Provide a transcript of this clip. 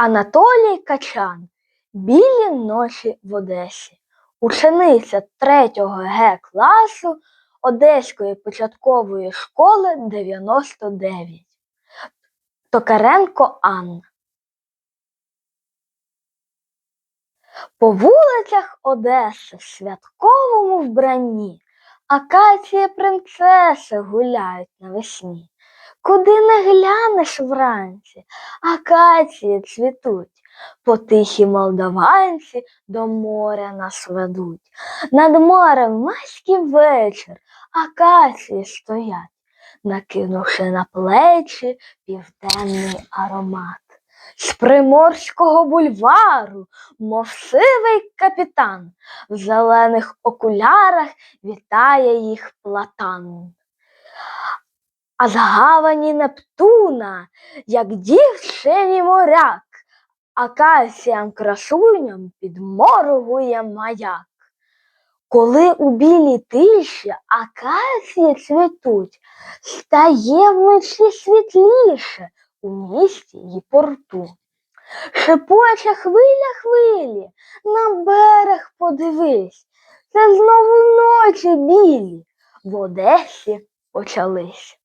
Анатолій Качан Білі ночі в Одесі. Учениця 3 Г класу Одеської початкової школи 99. Токаренко Анна. По вулицях Одеси в святковому вбранні акації принцеси гуляють навесні. Куди не глянеш вранці, акації цвітуть, по тихі молдаванці до моря нас ведуть. Над морем майський вечір, акації стоять, накинувши на плечі південний аромат. З приморського бульвару, мов сивий капітан, в зелених окулярах вітає їх платан. А з гавані Нептуна, як дівчині моряк, акаціям красуням підморгує маяк. Коли у білій тиші акації цвітуть, стає вночі світліше у місті й порту. Шепоче хвиля хвилі, на берег подивись, це знову ночі білі в Одесі почались.